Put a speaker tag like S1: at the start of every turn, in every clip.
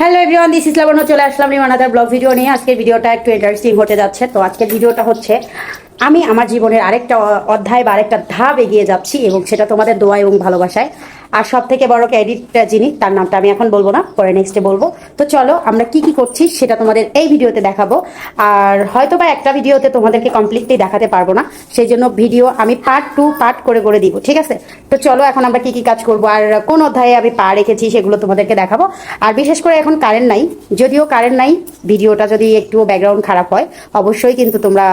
S1: Hello everyone this is Labanya চলে আসলাম নিমানাদার blog video নিয়ে। আজকের ভিডিওটা একটু ইন্টারেস্টিং হতে যাচ্ছে। তো আজকের ভিডিওটা হচ্ছে, আমি আমার জীবনের আরেকটা অধ্যায় বা আরেকটা ধাপ এগিয়ে যাচ্ছি এবং সেটা তোমাদের দোয়া এবং ভালোবাসায়। আর সব থেকে বড় ক্যাডিট যিনি, তার নামটা আমি এখন বলব না, পরে নেক্সটে বলব। তো চলো, আমরা কি কি করছি সেটা তোমাদের এই ভিডিওতে দেখাবো। আর হয়তো বা একটা ভিডিওতে তোমাদেরকে কমপ্লিটলি দেখাতে পারব না, সেই জন্য ভিডিও আমি পার্ট টু পার্ট করে করে দিব, ঠিক আছে? তো চলো, এখন আমরা কি কি কাজ করব, আর কোন অধ্যায়ে আমি পা রেখেছি সেগুলো তোমাদেরকে দেখাবো। আর বিশেষ করে এখন কারেন্ট নাই, যদিও কারেন্ট নাই ভিডিওটা যদি একটু ব্যাকগ্রাউন্ড খারাপ হয়, অবশ্যই কিন্তু তোমরা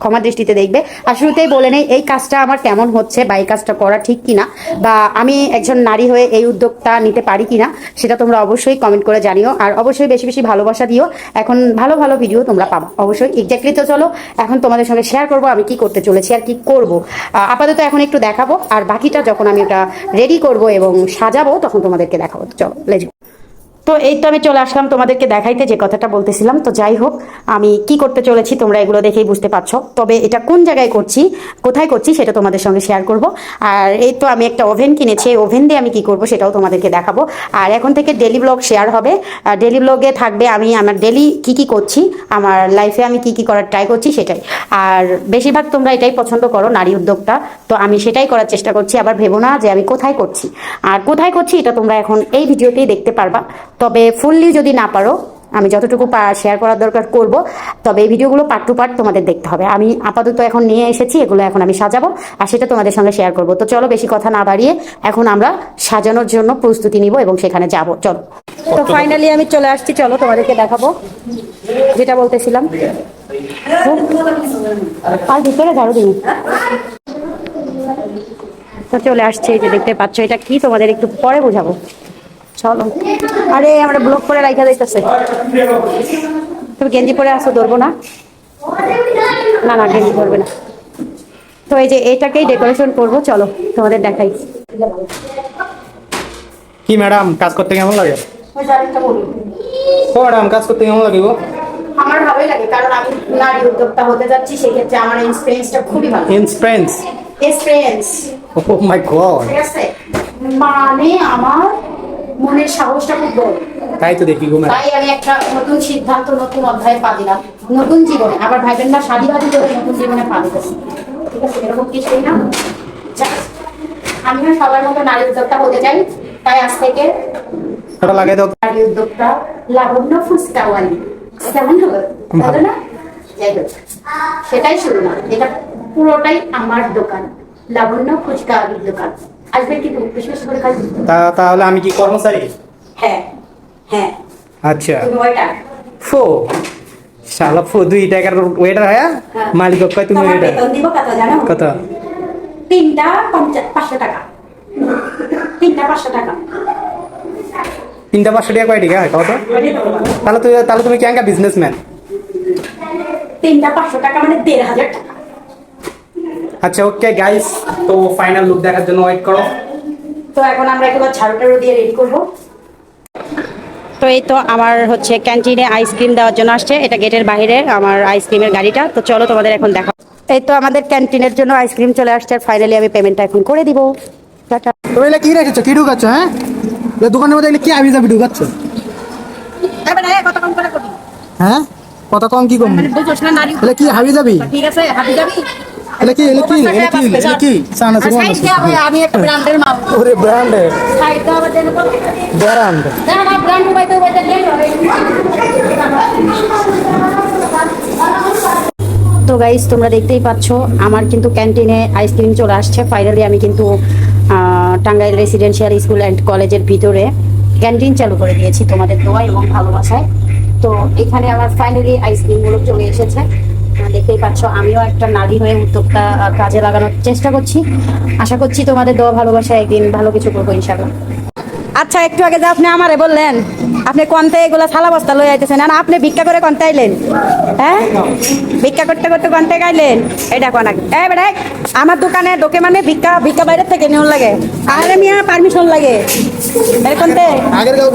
S1: ক্ষমা দৃষ্টিতে দেখবে। আর শুরুতেই বলে নেই, এই কাজটা আমার কেমন হচ্ছে বা এই কাজটা করা ঠিক কিনা বা আমি একজন নারী হয়ে এই উদ্যোগটা নিতে পারি কিনা, সেটা তোমরা অবশ্যই কমেন্ট করে জানিও। আর অবশ্যই বেশি বেশি ভালোবাসা দিও। এখন ভালো ভালো ভিডিও তোমরা পাবো। অবশ্যই এক্স্যাক্টলি তো চলো, এখন তোমাদের সঙ্গে শেয়ার করব আমি কি করতে চলেছি আর কি করব। আপাতত এখন একটু দেখাবো, আর বাকিটা যখন আমি ওটা রেডি করব এবং সাজাবো, তখন তোমাদেরকে দেখাবো। চলো লেজ তো এই তো আমি চলে আসলাম তোমাদেরকে দেখাইতে, যে কথাটা বলতেছিলাম। তো যাই হোক, আমি কি করতে চলেছি তোমরা এগুলো দেখেই বুঝতে পারছ। তবে এটা কোন জায়গায় করছি, কোথায় করছি সেটা তোমাদের সঙ্গে শেয়ার করব। আর এই তো আমি একটা ওভেন কিনেছি, এই ওভেন দিয়ে আমি কি করব সেটাও তোমাদেরকে দেখাবো। আর এখন থেকে ডেলি ব্লগ শেয়ার হবে। আর ডেলি ব্লগে থাকবে আমি আমার ডেলি কি কি করছি, আমার লাইফে আমি কি কি করার ট্রাই করছি সেটাই। আর বেশিরভাগ তোমরা এটাই পছন্দ করো, নারী উদ্যোগটা তো আমি সেটাই করার চেষ্টা করছি, আবার ভেবো না যে আমি কোথায় করছি। আর কোথায় করছি এটা তোমরা এখন এই ভিডিওতেই দেখতে পারবা। তবে ফুললি যদি না পারো আমি যতটুকু শেয়ার করার দরকার করব তবে এই ভিডিওগুলো পার্ট টু পার্ট তোমাদের দেখতে হবে। আমি আপাতত এখন নিয়ে এসেছি এগুলো এখন আমি সাজাবো আর সেটা তোমাদের সঙ্গে শেয়ার করব। তো চলো বেশি কথা না বাড়িয়ে এখন আমরা সাজানোর জন্য প্রস্তুতি নিব এবং সেখানে যাব। চলো। তো ফাইনালি আমি চলে আসছি চলো তোমাদেরকে দেখাবো। যেটা বলতেছিলাম। আর ভিতরে ঝাড়ু দিই তো চলে আসছে এই যে দেখতে পাচ্ছ এটা কি? তোমাদের একটু পরে বোঝাবো। চলো। আরে আমরা ব্লক করে রাখা যাইতেছে। তুমি গেঞ্জি পরে আসো ধরবো না? না না গেঞ্জি ধরবে না। তো এই যে এটাকেই ডেকোরেশন করব চলো তোমাদের দেখাই।
S2: কি ম্যাডাম কাজ করতে কেমন লাগে? ও ম্যাডাম কাজ করতে কেমন লাগে গো?
S1: আমার ভালোই লাগে কারণ আমি নারী উদ্যোক্তা হতে যাচ্ছি সেক্ষেত্রে আমার এক্সপিরিয়েন্সটা খুবই ভালো।
S2: ইন্সপ্রেন্স
S1: এক্সপিরিয়েন্স
S2: ও মাই গড
S1: ঠিক আছে? মানে আমার মনের সাহসটা খুব বড়।
S2: তাই তো দেখি গো
S1: তাই আমি একটা নতুন সিদ্ধান্ত নতুন অধ্যায়ে পা দিলাম। নতুন জীবনে আবার ভাইবেন না শাদি করে নতুন জীবনে পা দিতেছি ঠিক আছে এরকম কিছুই না আমিও সবার মতো নারী উদ্যোক্তা হতে চাই। তাই আজ থেকে
S2: লাগাই দাও।
S1: নারী উদ্যোক্তা লাবণ্য ফুচকাওয়ালি কেমন হলো? ভালো। না? যাই হোক সেটাই শুরু না। এটা পুরোটাই আমার দোকান লাবণ্য ফুচকাওয়ালির দোকান।
S2: তাহলে আমি কি কর্মচারী?
S1: হ্যাঁ হ্যাঁ।
S2: আচ্ছা। ফো শালা ফো দুই টাকার ওয়েটার হ্যাঁ? মালিক কয় তুমি ওয়েটার?
S1: কত তিনটা পাঁচশো টাকা। তিনটা পাঁচশো টাকা।
S2: তিনটা পাঁচশো টাকা কয় টাকা হয় কত? তাহলে তুই তাহলে তুমি কেঙ্কা বিজনেসম্যান
S1: তিনটা পাঁচশো টাকা মানে দেড় হাজার টাকা।
S2: আচ্ছা ওকে গাইস তো ফাইনাল লুক দেখার জন্য ওয়েট করো।
S1: তো এখন আমরা একবার ঝাড়ু টাড়ু দিয়ে রেডি করব। তো এই তো আমার হচ্ছে ক্যান্টিনে আইসক্রিম দেওয়ার জন্য আসছে। এটা গেটের বাইরে আমার আইসক্রিমের গাড়িটা। তো চলো তোমাদের এখন দেখো। এই তো আমাদের ক্যান্টিনের জন্য আইসক্রিম চলে আসছে। আর ফাইনালি আমি পেমেন্টটা এখন করে দিব। টাটা।
S3: তো এগুলো কি রেখেছো? কি ঢুকাচ্ছ হ্যাঁ? দোকানের মধ্যে এগুলো কি আবি যাবি ঢুকাচ্ছ?
S1: কত কম করে করবি
S3: হ্যাঁ? কত কম কি কম?
S1: মানে
S3: কি হাবি যাবি
S1: ঠিক আছে হাবি যাবি
S3: এগুলো কি এগুলো কি এগুলো কি এগুলো কি? সানা
S1: আর সাইড দিয়ে হবে, আমি একটা ব্র্যান্ডের মাল
S3: ওরে ব্র্যান্ড
S1: সাইড আবার দেন তো।
S3: ব্র্যান্ড
S1: না না ব্র্যান্ড উবাইতে উবাইতে দেন তো গাইস তোমরা দেখতেই পাচ্ছ আমার কিন্তু ক্যান্টিনে আইসক্রিম চলে আসছে। ফাইনালি আমি কিন্তু আহ, টাঙ্গাইল রেসিডেন্সিয়াল স্কুল অ্যান্ড কলেজের ভিতরে ক্যান্টিন চালু করে দিয়েছি তোমাদের দোয়া এবং ভালোবাসায়। তো এখানে আমার ফাইনালি আইসক্রিমগুলো চলে এসেছে। দেখতেই পাচ্ছ আমিও একটা নারী হয়ে উদ্যোক্তা কাজে লাগানোর চেষ্টা করছি। আশা করছি তোমাদের দোয়া ভালোবাসা একদিন ভালো কিছু করব ইনশাল্লাহ আচ্ছা একটু আগে যা আপনি আমারে বললেন আপনি কন্তে এগুলো থালা বস্তা লই আইতেছেন? না আপনি ভিক্ষা করে কন্তে আইলেন? হ্যাঁ? ভিক্ষা করতে করতে কন্তে গাইলেন এটা কোন আগে এই বেড়াই আমার দোকানে ঢোকে মানে ভিক্ষা ভিক্ষা বাইরে থেকে নেওয়ার লাগে। আরে মিয়া পারমিশন লাগে। এই কন্তে
S3: আগের গাও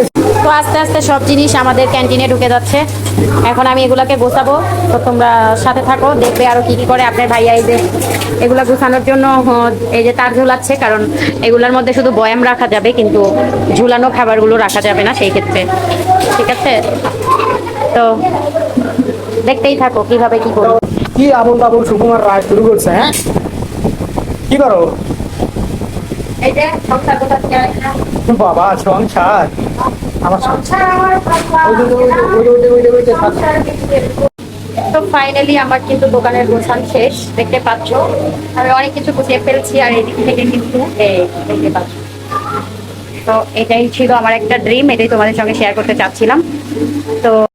S1: তো আস্তে আস্তে সব জিনিস আমাদের ক্যান্টিনে ঢুকে যাচ্ছে। এখন আমি এগুলাকে গোছাবো। তো তোমরা সাথে থাকো দেখবে আরও কি কি করে আপনার ভাইয়া এই যে এগুলা গোছানোর জন্য এই যে তার ঝুলাচ্ছে কারণ এগুলার মধ্যে শুধু বয়াম রাখা যাবে কিন্তু ঝুলানো খাবারগুলো রাখা যাবে না সেই ক্ষেত্রে। ঠিক আছে? তো দেখতেই থাকো কীভাবে কি করব।
S2: কি আবল তাবল সুকুমার রায় শুরু করছে হ্যাঁ? কি করো?
S1: এই যে সংসার।
S2: বাবা সংসার।
S1: তো ফাইনালি আমার কিন্তু দোকানের গোছান শেষ, দেখতে পাচ্ছ। আমি অনেক কিছু গুছিয়ে ফেলছি আর এদিক থেকে কিন্তু দেখতে পাচ্ছ। তো এটাই ছিল আমার একটা ড্রিম এটাই তোমাদের সঙ্গে শেয়ার করতে চাচ্ছিলাম। তো